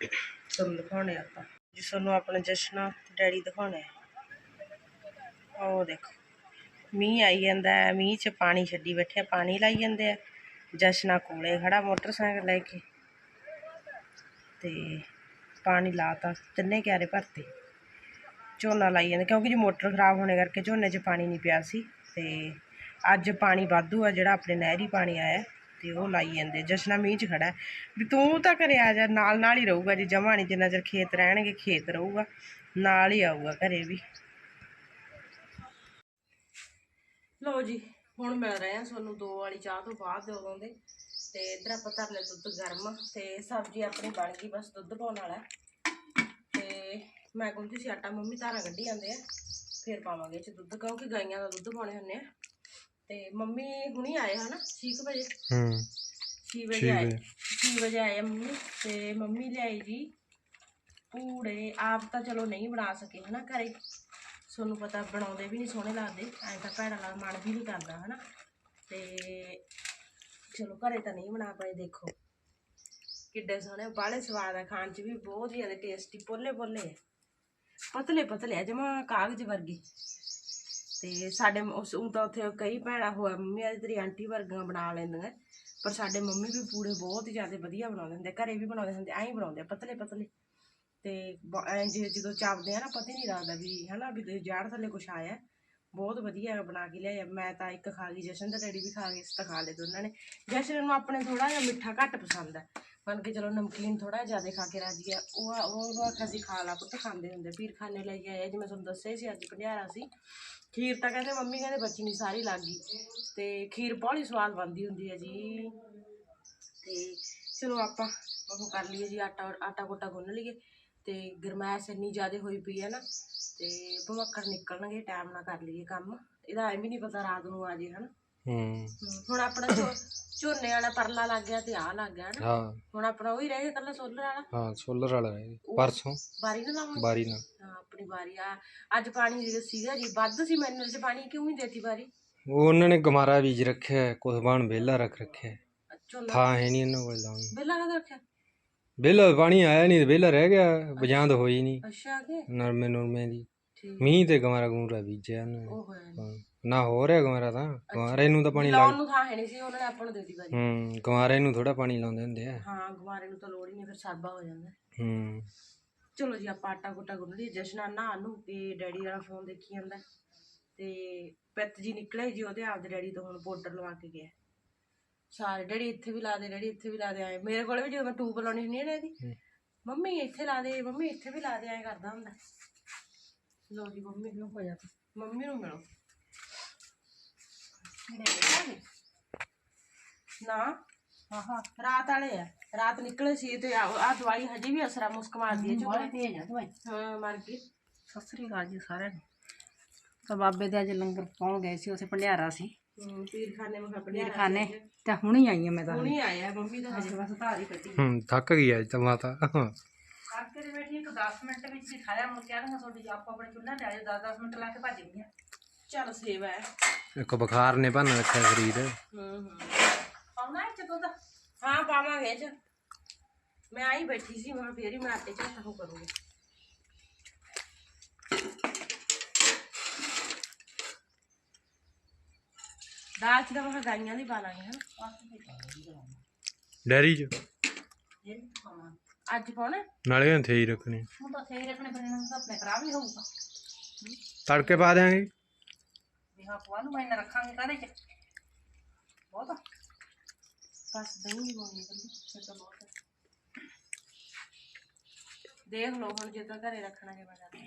ਤੁਹਾਨੂੰ ਦਿਖਾਉਣੇ ਆਪਾਂ। ਜੀ, ਤੁਹਾਨੂੰ ਆਪਣਾ ਜਸ਼ਨਾ ਡੈਡੀ ਦਿਖਾਉਣੇ ਆ। ਉਹ ਦੇਖੋ, ਮੀਂਹ ਆਈ ਜਾਂਦਾ ਮੀਂਹ 'ਚ ਪਾਣੀ ਛੱਡੀ ਬੈਠੇ ਪਾਣੀ ਲਾਈ ਜਾਂਦੇ ਆ। ਜਸ਼ਨਾ ਕੋਲੇ ਖੜਾ ਮੋਟਰਸਾਈਕਲ ਲੈ ਕੇ ਤੇ ਪਾਣੀ ਲਾਤਾ ਤਿੰਨੇ ਕਿਆਰੇ ਭਰਤੇ। ਝੋਨਾ ਲਾਈ ਜਾਂਦੇ, ਕਿਉਂਕਿ ਜੀ ਮੋਟਰ ਖਰਾਬ ਹੋਣੇ ਕਰਕੇ ਝੋਨੇ 'ਚ ਪਾਣੀ ਨਹੀਂ ਪਿਆ ਸੀ ਤੇ ਅੱਜ ਪਾਣੀ ਵਾਧੂ ਆ, ਜਿਹੜਾ ਆਪਣੇ ਨਹਿਰੀ ਪਾਣੀ ਆਇਆ, ਤੇ ਉਹ ਲਾਈ ਜਾਂਦੇ। ਜਸ਼ਨਾ ਮੀਂਹ 'ਚ ਖੜਾ ਵੀ ਤੂੰ ਤਾਂ ਘਰੇ ਆ ਜਾ ਨਾਲ ਨਾਲ ਹੀ ਰਹੂਗਾ, ਜੀ ਜਮਾ ਨਹੀਂ ਜਿੰਨਾ ਚਿਰ ਖੇਤ ਰਹਿਣਗੇ, ਖੇਤ ਰਹੂਗਾ, ਨਾਲ ਹੀ ਆਊਗਾ ਘਰੇ ਵੀ। ਲਓ ਜੀ, ਹੁਣ ਮਿਲ ਰਹੇ ਆ ਤੁਹਾਨੂੰ ਦੋ ਵਾਲੀ ਚਾਹ ਤੋਂ ਬਾਅਦ ਉਦੋਂ ਦੇ। ਤੇ ਇਧਰ ਆਪਾਂ ਧਰ ਲਿਆ ਦੁੱਧ ਗਰਮ, ਤੇ ਸਬਜ਼ੀ ਆਪਣੀ ਬਣ ਗਈ, ਬਸ ਦੁੱਧ ਪਾਉਣ ਵਾਲਾ ਤੇ ਮੈਂ ਕਹਿੰਦੀ ਸੀ ਆਟਾ ਮੰਮੀ ਧਾਰਾਂ ਕੱਢੀ ਜਾਂਦੇ ਆ, ਫਿਰ ਪਾਵਾਂਗੇ ਇਹ ਚ ਦੁੱਧ, ਕਿਉਂਕਿ ਗਾਈਆਂ ਦਾ ਦੁੱਧ ਪਾਉਣੇ ਹੁੰਦੇ ਆ। ਤੇ ਮੰਮੀ ਹੁਣੀ ਆਏ ਹਨਾ 6 ਵਜੇ। ਹੂੰ। 6 ਵਜੇ ਆਏ। 6 ਵਜੇ ਆਏ ਮੰਮੀ ਤੇ ਮੰਮੀ ਲਿਆਈ ਜੀ ਪੂੜੇ ਆਪ ਤਾਂ ਚਲੋ ਨਹੀਂ ਬਣਾ ਸਕੇ ਹਨਾ ਘਰੇ। ਤੁਹਾਨੂੰ ਪਤਾ ਬਣਾਉਂਦੇ ਵੀ ਨਹੀਂ ਸੋਹਣੇ ਲੱਗਦੇ। ਐਂ ਤਾਂ ਭੈੜਾ ਲੱਗ ਮਨ ਵੀ ਨਹੀਂ ਕਰਦਾ ਹਨਾ। ਤੇ ਚਲੋ ਘਰੇ ਤਾਂ ਨਹੀਂ ਬਣਾ ਪਾਏ ਦੇਖੋ। ਕਿੱਡੇ ਸੋਹਣੇ ਬਾਲੇ ਸਵਾਦ ਆ ਖਾਣ ਚ ਵੀ ਬਹੁਤ ਹੀ ਜ਼ਿਆਦਾ ਟੇਸਟੀ ਪੋਲੇ ਪੋਲੇ ਪਤਲੇ ਪਤਲੇ ਆ ਜਮਾ ਕਾਗਜ਼ ਵਰਗੇ। ਤੇ ਸਾਡੇ ਉਸ ਉਹ ਤਾਂ ਉੱਥੇ ਕਈ ਭੈਣਾਂ ਹੋਇਆ ਮੰਮੀ ਆ ਤੇਰੀ ਆਂਟੀ ਵਰਗੀਆਂ ਬਣਾ ਲੈਂਦੀਆਂ ਪਰ ਸਾਡੇ ਮੰਮੀ ਵੀ ਪੂੜੇ ਬਹੁਤ ਹੀ ਜ਼ਿਆਦਾ ਵਧੀਆ ਬਣਾਉਂਦੇ ਹੁੰਦੇ ਘਰੇ ਵੀ ਬਣਾਉਂਦੇ ਹੁੰਦੇ, ਐਂ ਹੀ ਬਣਾਉਂਦੇ ਆ, ਪਤਲੇ ਪਤਲੇ। ਤੇ ਜੇ ਜਦੋਂ ਚਾਪਦੇ ਆ ਨਾ, ਪਤਾ ਹੀ ਨਹੀਂ ਲੱਗਦਾ ਵੀ, ਹਨਾ, ਵੀ ਤੇ ਜਾੜ ਥੱਲੇ ਕੁਛ ਆਇਆ, ਬਹੁਤ ਵਧੀਆ ਬਣਾ ਕੇ ਲਿਆਇਆ। ਮੈਂ ਤਾਂ ਇੱਕ ਖਾ ਗਈ, ਜਸ਼ਨ ਦਾ ਡੈਡੀ ਵੀ ਖਾ ਗਏ ਇਸ ਤਾਂ ਖਾ ਲਏ ਦੋਨਾਂ ਨੇ। ਜਸ਼ਨ ਨੂੰ ਆਪਣੇ ਥੋੜਾ ਜਿਹਾ ਮਿੱਠਾ ਘੱਟ ਪਸੰਦ ਹੈ ਮੰਨ ਕੇ ਚਲੋ ਨਮਕੀਨ ਥੋੜਾ ਜ਼ਿਆਦਾ ਖਾ ਕੇ ਰਾਜੀ ਆ। ਉਹ ਉਹ ਆਖਿਆ ਸੀ, ਖਾ ਲਾ ਪੁੱਤ, ਖਾਂਦੇ ਹੁੰਦੇ ਪੀਰ ਖਾਣੇ ਲੈ ਕੇ ਆਏ ਮੈਂ ਤੁਹਾਨੂੰ ਦੱਸਿਆ ਹੀ ਸੀ, ਅੱਜ ਭੰਡਿਆਰਾ ਸੀ। ਖੀਰ ਤਾਂ ਕਹਿੰਦੇ ਮੰਮੀ ਕਹਿੰਦੇ ਬੱਚੀ ਨਹੀਂ ਸਾਰੀ ਲੱਗ ਗਈ। ਤੇ ਖੀਰ ਬਹੁਤ ਹੀ ਸਵਾਦ ਬਣਦੀ ਹੁੰਦੀ ਹੈ ਜੀ। ਤੇ ਚਲੋ ਆਪਾਂ ਉਹ ਕਰ ਲਈਏ ਜੀ, ਆਟਾ ਆਟਾ ਗੋਟਾ ਗੁੰਨ ਲਈਏ। ਤੇ ਗਰਮੈਸ਼ ਇੰਨੀ ਜ਼ਿਆਦਾ ਹੋਈ ਪਈ ਹੈ ਨਾ, ਤੇ ਭਮੱਕੜ ਨਿਕਲਣਗੇ, ਟਾਈਮ ਨਾਲ ਕਰ ਲਈਏ ਕੰਮ। ਇਹਦਾ ਐਵੇਂ ਨਹੀਂ ਪਤਾ ਰਾਤ ਨੂੰ ਆ ਜੇ, ਹਨ। ਹੂੰ। ਹੁਣ ਆਪਣਾ ਝੋ- ਝੋਨੇ ਵਾਲਾ ਪਰਲਾ ਲੱਗ ਗਿਆ ਤੇ ਆ ਲੱਗ ਗਿਆ ਨਾ। ਹਾਂ। ਹੁਣ ਆਪਣਾ ਉਹੀ ਰਹਿ ਗਿਆ ਕੱਲਾ ਸੋਲਰ ਵਾਲਾ। ਹਾਂ ਸੋਲਰ ਵਾਲਾ ਹੈ ਪਰਸੋਂ। ਬਾਰੀ ਨਾ ਲਾਵਾਂ ਬਾਰੀ ਨਾਲ। ਹਾਂ ਆਪਣੀ ਬਾਰੀ। ਆ ਅੱਜ ਪਾਣੀ ਜਿਹੜਾ ਸੀਗਾ ਜੀ ਵੱਧ ਸੀ ਮੈਨੂੰ ਚ ਪਾਣੀ ਕਿਉਂ ਨਹੀਂ ਦੇਤੀ ਬਾਰੀ? ਉਹ ਉਹਨਾਂ ਨੇ ਗਮਾਰਾ ਬੀਜ ਰੱਖਿਆ ਹੈ, ਕੁਛ ਬਾਣ ਵਿਹਲਾ ਰੱਖ ਰੱਖਿਆ। ਹੈ। ਝੋਨਾ ਥਾਂ ਹੈ ਨਹੀਂ ਇਹਨਾਂ ਕੋਲ ਲਾਉਣ ਨੂੰ। ਬੇਲਾ ਰੱਖਿਆ? ਵਿਹਲਾ ਪਾਣੀ ਆਇਆ ਨਹੀਂ ਤੇ ਵਿਹਲਾ ਰਹਿ ਗਿਆ ਬਜਾਂਦ ਹੋਈ ਨਹੀਂ ਅੱਛਾ ਕਿ? ਨਰਮੇ ਨੁਰਮੇ ਦੀ। ਠੀਕ। ਮੀਂਹ ਤੇ ਗਮਾਰਾ ਗਮੂਰਾ ਬੀਜਿਆ ਉਹਨਾਂ ਨੇ। ਉਹ ਹੋਇਆ ਨੀ। ਹਾਂ। ਨਾ ਹੋ ਰਿਹਾ ਗਮਾਰਾ ਤਾਂ ਗਮਾਰੇ ਨੂੰ ਤਾਂ ਪਾਣੀ ਲਾਉਣ ਨੂੰ ਥਾਂ ਹੈ ਨਹੀਂ ਸੀ ਉਹਨਾਂ ਨੇ ਆਪਾਂ ਨੂੰ ਦੇਤੀ ਬਾਰੀ ਹੂੰ ਗਮਾਰੇ ਨੂੰ ਥੋੜਾ ਪਾਣੀ ਲਾਉਂਦੇ ਹੁੰਦੇ ਆ। ਹਾਂ ਗੁਮਾਰੇ ਨੂੰ ਤਾਂ ਲੋੜ ਹੀ ਨਹੀਂ ਫਿਰ ਸਰਬਾ ਹੋ ਜਾਂਦਾ। ਹੂੰ। ਚਲੋ ਜੀ ਆਪਾਂ ਆਟਾ ਗੋਟਾ ਗੁੰਨ ਲਈ ਜਸ਼ਨਾ ਨਹਾ ਨੂੰ ਤੇ ਡੈਡੀ ਵਾਲਾ ਫੋਨ ਦੇਖੀ ਜਾਂਦਾ। ਤੇ ਪਿੱਤ ਜੀ ਨਿਕਲੇ ਜੀ ਉਹਦੇ ਆਪਦੇ ਡੈਡੀ ਤੋਂ ਹੁਣ ਪਾਊਡਰ ਲਵਾ ਕੇ ਗਿਆ। ਸਾਰੇ ਡੈਡੀ ਇੱਥੇ ਵੀ ਲਾ ਦੇ ਡੈਡੀ ਇੱਥੇ ਵੀ ਲਾ ਦੇ ਆਏ। ਮੇਰੇ ਕੋਲ ਵੀ ਜਦੋਂ ਮੈਂ ਟੂਬ ਲਾਉਣੀ ਹੁੰਦੀ ਹੈ ਨਾ ਇਹਦੀ। ਮੰਮੀ ਇੱਥੇ ਲਾ ਦੇ ਮੰਮੀ ਇੱਥੇ ਵੀ ਲਾ ਦੇ ਐਂ ਕਰਦਾ ਹੁੰਦਾ। ਲੋ ਜੀ ਮੰਮੀ ਨੂੰ ਹੋ ਜਾ ਮੰਮੀ ਨੂੰ ਮਿਲੋ। ਨਾ। ਆਹਾ ਰਾਤ ਵਾਲੇ ਆ। ਰਾਤ ਨਿਕਲੇ ਸੀ ਤੇ ਆ ਦਵਾਈ ਹਜੇ ਵੀ ਅਸਰਾ ਮੁਸਕ ਮਾਰਦੀ ਹੈ ਚੁੱਪ ਤੇਜ ਆ ਦਵਾਈ। ਹਾਂ ਮਰ ਗਈ ਸਤਿ ਸ੍ਰੀ ਅਕਾਲ ਜੀ ਸਾਰਿਆਂ ਨੂੰ। ਤਾਂ ਬਾਬੇ ਦੇ ਅੱਜ ਲੰਗਰ ਪਾਉਣ ਗਏ ਸੀ ਉੱਥੇ ਭੰਡਿਆਰਾ ਸੀ। ਪੀਰਖਾਨੇ ਮੈਂ ਆਪਣੇ ਪੀਰ ਖਾਨੇ ਤੇ ਹੁਣੀ ਆਈ ਆ ਮੈਂ ਤਾਂ। ਹੁਣੀ ਆਇਆ ਮੰਮੀ ਦਾ ਅੱਜ ਬਸ ਧਾਰੀ ਕੱਢੀ। ਹੂੰ ਥੱਕ ਗਈ ਅੱਜ ਤਾਂ ਮਾਤਾ। ਕਰਕੇ ਬੈਠੀ ਇੱਕ 10 ਮਿੰਟ ਵਿੱਚ ਹੀ ਖਾਇਆ ਮੁੜ ਕੇ ਆਣਾ ਤੁਹਾਡੀ ਆਪੋ ਆਪਣੇ ਚੁੱਲ੍ਹਾ ਤੇ ਆਇਓ 10-10 ਮਿੰਟ ਲਾ ਕੇ ਭੱਜ ਗਈਆਂ ਚੱਲ ਸੇਵਾ ਹੈ। ਇੱਕ ਬੁਖਾਰ ਨੇ ਭੰਨ ਰੱਖਿਆ ਸਰੀਰ। ਹੂੰ ਹੂੰ। ਪਾਉਣਾ ਇਹ ਚ ਦੁੱਧ ਹਾਂ ਪਾਵਾਂਗੇ ਚ ਮੈਂ ਆਈ ਬੈਠੀ ਸੀ ਮੈਂ ਫੇਰ ਹੀ ਮੈਂ ਆਟੇ ਚ ਹੱਥ ਉਹ ਕਰੂੰਗੀ। ਦਾਲ ਚ ਤਾਂ ਮੈਂ ਗਾਈਆਂ ਦੀ ਪਾ ਲਾਂਗੇ ਹਾਂ ਡੈਰੀ ਚ? ਇਹ ਪਾਉਣਾ ਅੱਜ ਪਾਉਣਾ? ਨਾਲੇ ਹੰਥੇ ਹੀ ਰੱਖਣੇ। ਹੁਣ ਤਾਂ ਸਹੀ ਰੱਖਣੇ ਪੈਣੇ ਨੇ ਤਾਂ ਆਪਣੇ ਖਰਾਬ ਹੀ ਹੋਊਗਾ। ਤੜਕੇ ਪਾ ਦਿਆਂਗੇ। ਵੀ ਹਾਂ ਪਵਾ ਨੂੰ ਮੈਂ ਨਾ ਰੱਖਾਂਗੇ ਕਾਹਦੇ ਚ ਬਹੁਤ ਆ। ਬਸ ਦਹੀਂ ਨਹੀਂ ਪਾਉਣੀ ਕੱਲੀ ਫਿਰ ਤਾਂ ਬਹੁਤ ਹੈ ਦੇਖ ਲਓ ਹੁਣ ਜੇ ਤਾਂ ਘਰੇ ਰੱਖਣਾ ਕਿਵੇਂ ਕਰਨਾ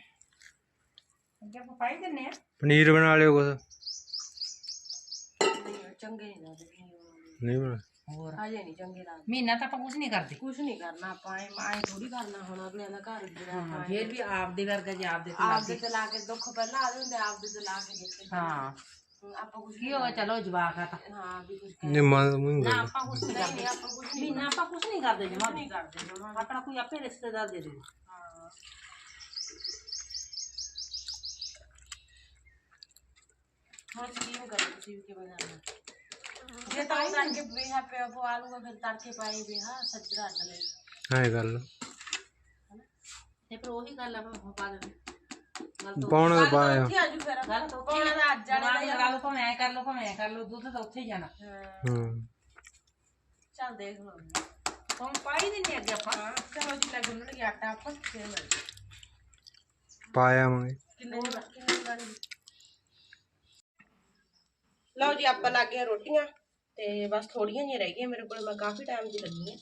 ਅੱਗੇ ਆਪਾਂ ਪਾਈ ਦਿੰਨੇ ਆ ਪਨੀਰ ਬਣਾ ਲਿਓ ਕੁਛ ਨਹੀਂ ਚੰਗੇ ਨਹੀਂ ਲੱਗਦੇ। ਪਨੀਰ ਵਾਲੇ। ਨਹੀਂ ਬਣਾ ਹੋਰ ਹਜੇ ਨਹੀਂ ਚੰਗੇ ਲੱਗਦੇ ਮਹੀਨਾ ਤਾਂ ਆਪਾਂ ਕੁਝ ਨਹੀਂ ਕਰਦੇ। ਕੁਝ ਨਹੀਂ ਕਰਨਾ ਆਪਾਂ ਐ ਐ ਥੋੜੀ ਕਰਨਾ ਹੁਣ ਅਗਲਿਆਂ ਦਾ ਘਰ ਜਿਹੜਾ ਆਪਾਂ ਫੇਰ ਵੀ ਆਪਦੇ ਵਰਗਾ ਜੇ ਆਪਦੇ ਤੇ ਆਪਦੇ ਤੇ ਲਾ ਕੇ ਦੁੱਖ ਪਹਿਲਾਂ ਆਦੇ ਹੁੰਦੇ ਆਪਦੇ ਤੇ ਲਾ ਕੇ ਦੇਖੇ ਹਾਂ। ਹੁਣ ਆਪਾਂ ਕੁਝ ਕੀ ਹੋਇਆ ਚਲੋ ਜਵਾਕ ਆ ਤਾਂ। ਹਾਂ ਵੀ ਕੁਝ ਨੇ ਮਾਂ ਮੂੰਹ ਨਾ ਆਪਾਂ ਕੁਝ ਨਹੀਂ ਨਹੀਂ ਕਰਦੇ ਆਪਾਂ ਕੁਝ ਨਹੀਂ ਮਹੀਨਾ ਆਪਾਂ ਕੁਝ ਨਹੀਂ ਕਰਦੇ ਜਮਾ ਨਹੀਂ ਕਰਦੇ ਜਮਾਂ। ਆਪਣਾ ਕੋਈ ਆਪੇ ਰਿਸ਼ਤੇਦਾਰ ਦੇ ਦੇ ਹਾਂ। ਹੁਣ ਸਕੀਮ ਕਰੋ ਤੁਸੀਂ ਵੀ ਕਿਵੇਂ ਕਰਨਾ ਜੇ ਤਾਂ ਹੀ ਕਰਕੇ ਬੇਹਾ ਪਿਆ ਪਵਾ ਲੂਗਾ ਫਿਰ ਤੜਕੇ ਪਾਏ ਬੇਹਾ ਸੱਜਰਾ ਅੱਡ ਲੈ ਐ ਗੱਲ ਤੇ ਪਰ ਉਹੀ ਗੱਲ ਆ ਆਪਾਂ ਪਾ ਦੇ ਗੱਲ ਤੋਂ ਪਾਉਣਾ ਤਾਂ ਪਾਇਆ ਉੱਥੇ ਆਜੂ ਫਿਰ। ਗੱਲ ਤਾਂ ਉੱਥੇ ਪਾਉਣਾ ਤਾਂ ਅੱਜ ਵਾਲੇ ਦਾ ਲਗਾ ਲਓ ਭਾਵੇਂ ਐ ਕਰ ਲਓ ਭਾਵੇਂ ਐ ਕਰ ਲਓ ਦੁੱਧ ਤਾਂ ਉੱਥੇ ਹੀ ਜਾਣਾ। ਹਾਂ। ਹੂੰ। ਚੱਲ ਦੇਖ ਲਓ। ਹੁਣ ਪਾਈ ਦਿੰਨੇ ਅੱਗੇ ਆਪਾਂ। ਹਾਂ ਚਲੋ ਜੀ ਲੈ ਗੁੰਨਣਗੇ ਆਟਾ ਆਪਾਂ ਫਿਰ ਮਿਲਦੇ ਪਾਇਆ ਮੰਗੇ ਕਿੰਨੇ ਦੀ ਕਿੰਨੇ ਦੀ ਬਣ ਗਈ ਲਓ ਜੀ, ਆਪਾਂ ਲੱਗ ਗਏ ਰੋਟੀਆਂ ਤੇ ਬਸ ਥੋੜੀਆਂ ਜਿਹੀਆਂ ਰਹਿ ਗਈਆਂ, ਮੇਰੇ ਕੋਲ ਮੈਂ ਕਾਫੀ ਟਾਈਮ ਦੀ ਲੱਗੀ ਆ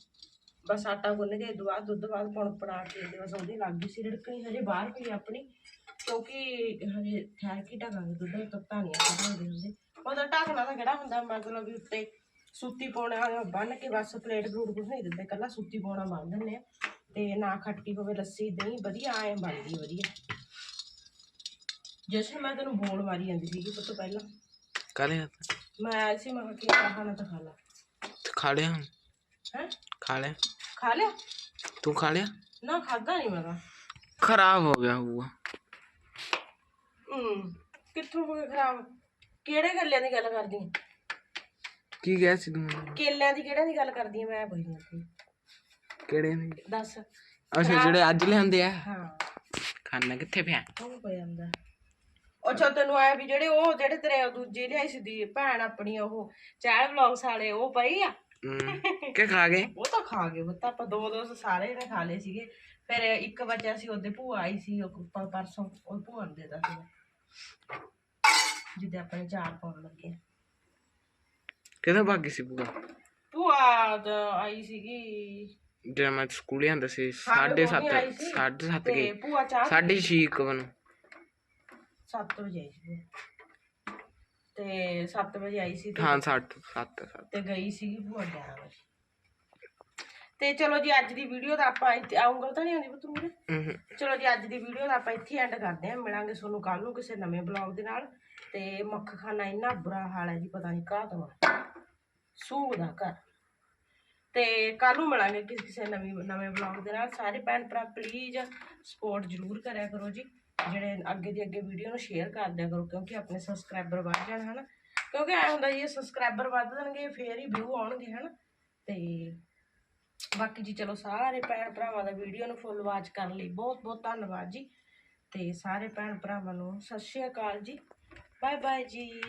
ਬਸ ਆਟਾ ਗੁੰਨ ਕੇ ਦੁਆ ਦੁੱਧ ਬਾਅਦ ਪਾਉਣ ਪੜਾ ਕੇ ਤੇ ਬਸ ਉਹਦੀ ਲੱਗ ਗਈ ਸੀ ਰੜਕਣੀ, ਹਜੇ ਬਾਹਰ ਪਈ ਆਪਣੀ, ਕਿਉਂਕਿ ਹਜੇ ਠਹਿਰ ਕੇ ਢਕਾਂਗੇ ਦੁੱਧ ਤੋਂ ਧਾਨੀਆਂ ਕੱਢਾਂਗੇ ਹੁੰਦੇ। ਉਹਦਾ ਢਾਕਣਾ ਤਾਂ ਕਿਹੜਾ ਹੁੰਦਾ, ਮਤਲਬ ਵੀ ਉੱਤੇ ਸੁੱਤੀ ਪਾਉਣਾ ਬੰਨ ਕੇ ਬਸ ਪਲੇਟ ਪਲੂਟ ਕੁਝ ਨਹੀਂ ਦਿੰਦੇ ਕੱਲਾ ਸੁੱਤੀ ਪਾਉਣਾ ਬੰਨ ਦਿੰਦੇ ਆ। ਤੇ ਨਾ ਖੱਟੀ ਹੋਵੇ ਲੱਸੀ, ਦਹੀਂ, ਵਧੀਆ, ਐ ਬਣਦੀ ਵਧੀਆ। ਜਸ਼ਨ, ਮੈਂ ਤੈਨੂੰ ਬੋਲ ਮਾਰੀ ਜਾਂਦੀ ਸੀਗੀ ਸਭ ਤੋਂ ਪਹਿਲਾਂ। ਕਾਲੇ ਮੈਂ ਆਈ ਸੀ ਮੈਂ ਕਿਹਾ ਕੀ ਖਾਣਾ ਤਾਂ ਖਾ ਲਾ। ਖਾ ਲਿਆ ਹੈ? ਖਾ ਲਿਆ? ਖਾ ਲਿਆ? ਤੂੰ ਖਾ ਲਿਆ? ਨਾ ਖਾਦਾ ਨਹੀਂ ਮੈਂ ਤਾਂ। ਖਰਾਬ ਹੋ ਗਿਆ ਹੋਊਗਾ ਹੂੰ ਕਿੱਥੋਂ ਹੋ ਗਿਆ ਖਰਾਬ? ਕਿਹੜੇ ਗੱਲਾਂ ਦੀ ਗੱਲ ਕਰਦੀ? ਕੀ ਗਿਆ ਸੀ ਤੂੰ ਮੈਨੂੰ? ਕੇਲਿਆਂ ਦੀ ਕਿਹੜਿਆਂ ਦੀ ਗੱਲ ਕਰਦੀ ਮੈਂ ਪੁੱਛਦੀ ਸੀ ਕਿਹੜੇ ਨੇ? ਦੱਸ। ਅੱਛਾ ਜਿਹੜੇ ਅੱਜ ਲਿਆਂਦੇ ਆ? ਹਾਂ। ਖਾਣਾ ਕਿੱਥੇ ਪਿਆ? ਉਹ ਪੈ ਜਾਂਦਾ ਅੱਛਾ ਤੈਨੂੰ ਆਇਆ ਵੀ ਜਿਹੜੇ ਉਹ ਜਿਹੜੇ ਤੇਰੇ ਉਹ ਦੂਜੇ ਲਿਆਈ ਸੀ ਦੀ ਭੈਣ ਆਪਣੀ ਉਹ ਚੈਲ ਵਲੌਗਸ ਵਾਲੇ ਉਹ ਪਈ ਆ? ਕਿ ਖਾ ਗਏ? ਉਹ ਤਾਂ ਖਾ ਗਏ ਉਹ ਤਾਂ ਆਪਾਂ ਦੋ ਦੋ ਸਾਰੇ ਨੇ ਖਾ ਲਏ ਸੀਗੇ। ਫਿਰ ਇੱਕ ਬਚਿਆ ਸੀ ਉਹਦੇ ਭੂਆ ਆਈ ਸੀ ਉਹ ਪ- ਪਰਸੋਂ ਉਹ ਭੂਆ ਨੂੰ ਦੇਤਾ ਸੀ ਜਿੱਦੇ ਆਪਣੇ ਚਾਰ ਪਾਉਣ ਲੱਗੇ। ਕਿਹਦਾ ਬਾਕੀ ਸੀ ਪੂਰਾ ਭੂਆ ਤਾਂ ਆਈ ਸੀਗੀ। ਜਿਹੜਾ ਮੈਂ ਸਕੂਲੇ ਆਂਦਾ ਸੀ ਸਾਡੇ 7:30 ਕੋਲ ਆਈ ਸੀ। 7:30 ਤੇ ਗਏ। ਭੂਆ ਚਾਹ 6:30 ਵਨ 7 ਵਜੇ ਆਈ ਸੀ। ਤੇ 7 ਵਜੇ ਆਈ ਸੀ ਤੇ- ਹਾਂ 7 7 7 ਤੇ ਗਈ ਸੀਗੀ ਭੂਆ 11 ਵਜੇ। ਤੇ ਚਲੋ ਜੀ ਅੱਜ ਦੀ ਵੀਡੀਓ ਦਾ ਆਪਾਂ ਇੱਥੇ ਆਉਂਗਾ ਤਾਂ ਨਹੀਂ ਆਉਂਦੀ ਪੁੱਤ ਮੂਰੇ ਚਲੋ ਜੀ ਅੱਜ ਦੀ ਵੀਡੀਓ ਦਾ ਆਪਾਂ ਇੱਥੇ ਐਂਡ ਕਰਦੇ ਹਾਂ। ਮਿਲਾਂਗੇ ਤੁਹਾਨੂੰ ਕੱਲ ਨੂੰ ਕਿਸੇ ਨਵੇਂ ਬਲੌਗ ਦੇ ਨਾਲ। ਤੇ ਮੱਖ ਖਾਨਾ ਇੰਨਾ ਬੁਰਾ ਹਾਲ ਹੈ ਜੀ ਪਤਾ ਨਹੀਂ ਕਾਹ ਤੋਂ ਸੂਗ ਦਾ ਘਰ। ਤੇ ਕੱਲ ਨੂੰ ਮਿਲਾਂਗੇ ਕਿਸ- ਕਿਸੇ ਨਵੀਂ ਨਵੇਂ ਬਲੌਗ ਦੇ ਨਾਲ। ਸਾਰੇ ਭੈਣ ਭਰਾ ਪਲੀਜ਼ ਸਪੋਰਟ ਜ਼ਰੂਰ ਕਰਿਆ ਕਰੋ ਜੀ। ਜਿਹੜੇ ਅੱਗੇ ਦੀ ਅੱਗੇ ਵੀਡੀਓ ਨੂੰ ਸ਼ੇਅਰ ਕਰ ਦਿਆ ਕਰੋ, ਕਿਉਂਕਿ ਆਪਣੇ ਸਬਸਕ੍ਰਾਈਬਰ ਵੱਧ ਜਾਣ, ਹਨਾ? ਕਿਉਂਕਿ ਐ ਹੁੰਦਾ ਜੀ ਸਬਸਕ੍ਰਾਈਬਰ ਵੱਧ ਜਾਣਗੇ ਫੇਰ ਹੀ ਵਿਊ ਆਉਣਗੇ, ਹਨਾ? ਤੇ ਬਾਕੀ ਜੀ, ਚਲੋ ਸਾਰੇ ਭੈਣ ਭਰਾਵਾਂ ਦਾ ਵੀਡੀਓ ਨੂੰ ਫੁੱਲ ਵਾਚ ਕਰਨ ਲਈ ਬਹੁਤ ਬਹੁਤ ਧੰਨਵਾਦ ਜੀ। ਤੇ ਸਾਰੇ ਭੈਣ ਭਰਾਵਾਂ ਨੂੰ ਸਤਿ ਸ਼੍ਰੀ ਅਕਾਲ ਜੀ। ਬਾਏ ਬਾਏ ਜੀ।